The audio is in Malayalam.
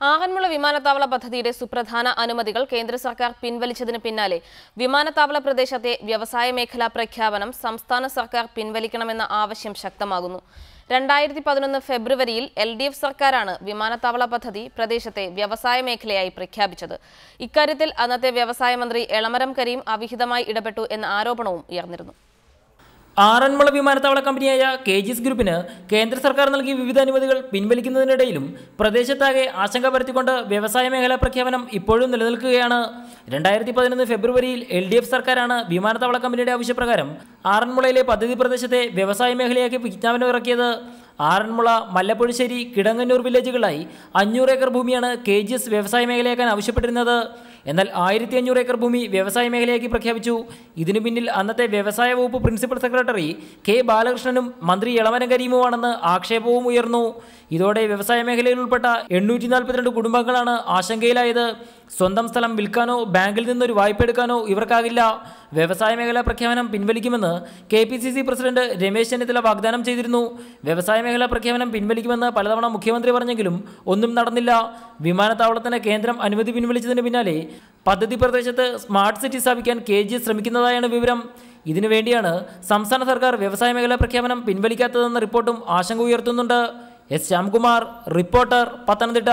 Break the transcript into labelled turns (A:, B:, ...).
A: ആറന്മുള വിമാനത്താവള പദ്ധതിയുടെ സുപ്രധാന അനുമതികൾ കേന്ദ്ര സർക്കാർ പിൻവലിച്ചതിന് പിന്നാലെ വിമാനത്താവള പ്രദേശത്തെ വ്യവസായ മേഖലാ പ്രഖ്യാപനം സംസ്ഥാന സർക്കാർ പിൻവലിക്കണമെന്ന ആവശ്യം ശക്തമാകുന്നു. രണ്ടായിരത്തി പതിനൊന്ന് ഫെബ്രുവരിയിൽ എൽ ഡി എഫ് സർക്കാരാണ് വിമാനത്താവള പദ്ധതി പ്രദേശത്തെ വ്യവസായ മേഖലയായി പ്രഖ്യാപിച്ചത്. ഇക്കാര്യത്തിൽ അന്നത്തെ വ്യവസായ മന്ത്രി എളമരം കരീം അവിഹിതമായി ഇടപെട്ടു എന്ന ആരോപണവും ഉയർന്നിരുന്നു.
B: ആറന്മുള വിമാനത്താവള കമ്പനിയായ കെ ജിസ് ഗ്രൂപ്പിന് കേന്ദ്ര സർക്കാർ നൽകിയ വിവിധ അനുമതികൾ പിൻവലിക്കുന്നതിനിടയിലും പ്രദേശത്താകെ ആശങ്ക പരത്തിക്കൊണ്ട് വ്യവസായ മേഖലാ പ്രഖ്യാപനം ഇപ്പോഴും നിലനിൽക്കുകയാണ്. രണ്ടായിരത്തി പതിനൊന്ന് ഫെബ്രുവരിയിൽ എൽ ഡി എഫ് സർക്കാരാണ് വിമാനത്താവള കമ്പനിയുടെ ആവശ്യപ്രകാരം ആറന്മുളയിലെ പദ്ധതി പ്രദേശത്തെ വ്യവസായ മേഖലയാക്കി വിജ്ഞാപനം ഇറക്കിയത്. ആറന്മുള മല്ലപ്പുഴശ്ശേരി കിടങ്ങന്നൂർ വില്ലേജുകളായി അഞ്ഞൂറ് ഏക്കർ ഭൂമിയാണ് കെ ജി എസ് വ്യവസായ മേഖലയാക്കാൻ ആവശ്യപ്പെട്ടിരുന്നത്. എന്നാൽ ആയിരത്തി അഞ്ഞൂറ് ഏക്കർ ഭൂമി വ്യവസായ മേഖലയാക്കി പ്രഖ്യാപിച്ചു. ഇതിനു പിന്നിൽ അന്നത്തെ വ്യവസായ വകുപ്പ് പ്രിൻസിപ്പൽ സെക്രട്ടറി കെ ബാലകൃഷ്ണനും മന്ത്രി ഇളവനം കരീമുമാണെന്ന് ആക്ഷേപവും ഉയർന്നു. ഇതോടെ വ്യവസായ മേഖലയിൽ ഉൾപ്പെട്ട എണ്ണൂറ്റി കുടുംബങ്ങളാണ് ആശങ്കയിലായത്. സ്വന്തം സ്ഥലം വിൽക്കാനോ ബാങ്കിൽ നിന്നൊരു വായ്പ എടുക്കാനോ ഇവർക്കാകില്ല. വ്യവസായ മേഖലാ പ്രഖ്യാപനം പിൻവലിക്കുമെന്ന് K P C C president Ramesh Chennithala വാഗ്ദാനം ചെയ്തിരുന്നു. വ്യവസായ മേഖലാ പ്രഖ്യാപനം പിൻവലിക്കുമെന്ന് പലതവണ മുഖ്യമന്ത്രി പറഞ്ഞെങ്കിലും ഒന്നും നടന്നില്ല. വിമാനത്താവളത്തിന് കേന്ദ്രം അനുമതി പിൻവലിച്ചതിന് പിന്നാലെ പദ്ധതി പ്രദേശത്ത് സ്മാർട്ട് സിറ്റി സ്ഥാപിക്കാൻ കെ ജി ശ്രമിക്കുന്നതായാണ് വിവരം. ഇതിനുവേണ്ടിയാണ് സംസ്ഥാന സർക്കാർ വ്യവസായ മേഖലാ പ്രഖ്യാപനം പിൻവലിക്കാത്തതെന്ന റിപ്പോർട്ടും ആശങ്ക ഉയർത്തുന്നുണ്ട്. S Shyamkumar reporter Pathanamthitta.